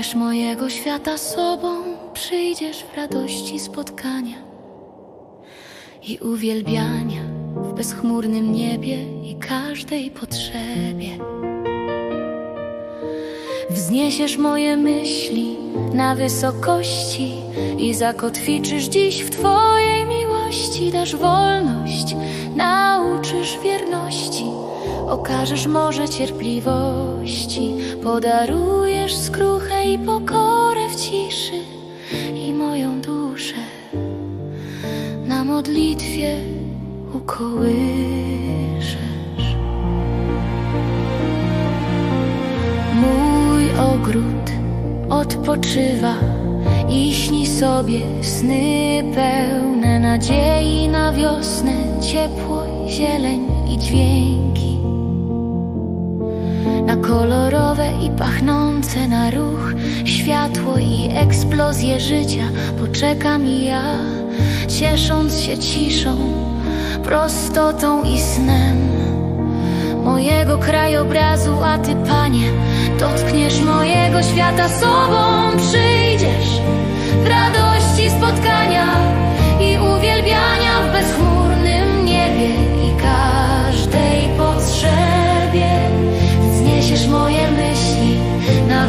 Dotkniesz mojego świata sobą, przyjdziesz w radości spotkania i uwielbiania w bezchmurnym niebie i każdej potrzebie. Wzniesiesz moje myśli na wysokości i zakotwiczysz dziś w Twojej miłości. Dasz wolność, nauczysz wierności, okażesz morze cierpliwości, podarujesz skruchę i pokorę w ciszy i moją duszę na modlitwie ukołyszesz. Mój ogród odpoczywa i śni sobie sny pełne nadziei na wiosnę, ciepło, zieleń i dźwięki. Kolorowe i pachnące na ruch światło i eksplozję życia. Poczekam ja, ciesząc się ciszą, prostotą i snem mojego krajobrazu, a Ty, Panie, dotkniesz mojego świata. Sobą, przyjdziesz w radości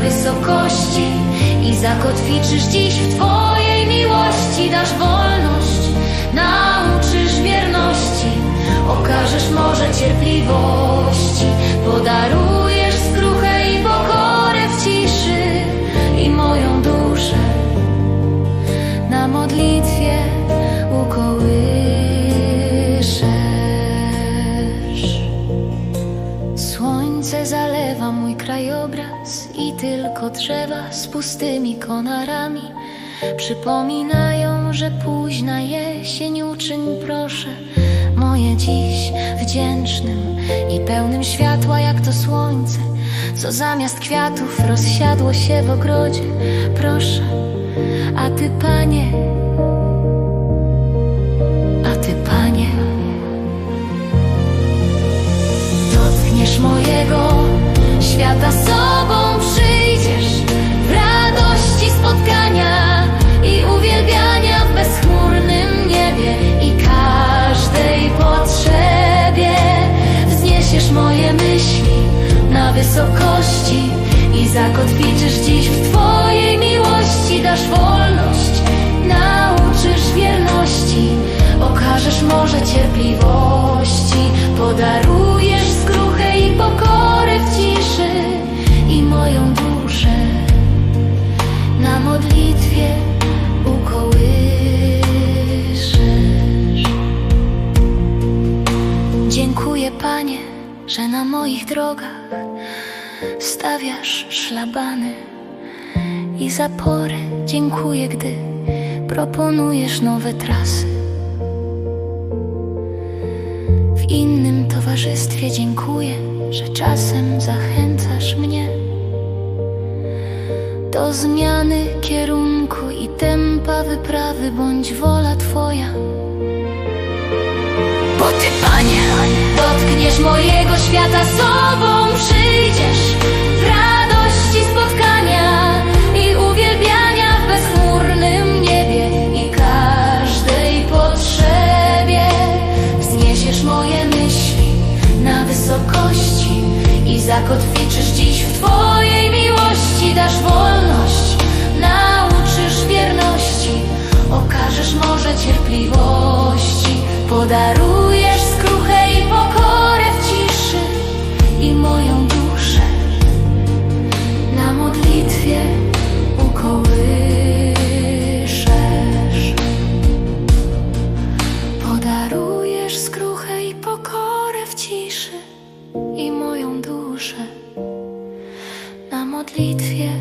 wysokości i zakotwiczysz dziś w Twojej miłości, dasz wolność, nauczysz wierności. Okażesz morze cierpliwości, Słońce zalewa mój krajobraz i tylko drzewa z pustymi konarami przypominają, że późna jesień uczyń proszę moje dziś wdzięcznym i pełnym światła jak to słońce, co zamiast kwiatów rozsiadło się w ogrodzie. Proszę, a ty panie, mojego świata sobą, przyjdziesz w radości spotkania i uwielbiania w bezchmurnym niebie i każdej potrzebie. Wzniesiesz moje myśli na wysokości i zakotwiczysz dziś w Twojej miłości. Dasz wolność, nauczysz wierności, okażesz morze cierpliwości, podarujesz na moich drogach stawiasz szlabany i zapory. Dziękuję, gdy proponujesz nowe trasy. W innym towarzystwie dziękuję, że czasem zachęcasz mnie do zmiany kierunku i tempa wyprawy, bądź wola Twoja. Bo Ty, Panie, świata sobą, przyjdziesz w radości spotkania i uwielbiania w bezchmurnym niebie i każdej potrzebie. Wzniesiesz moje myśli na wysokości i zakotwiczysz dziś w Twojej miłości. Dasz wolność, nauczysz wierności, okażesz morze cierpliwości, podarujesz duszę na modlitwie.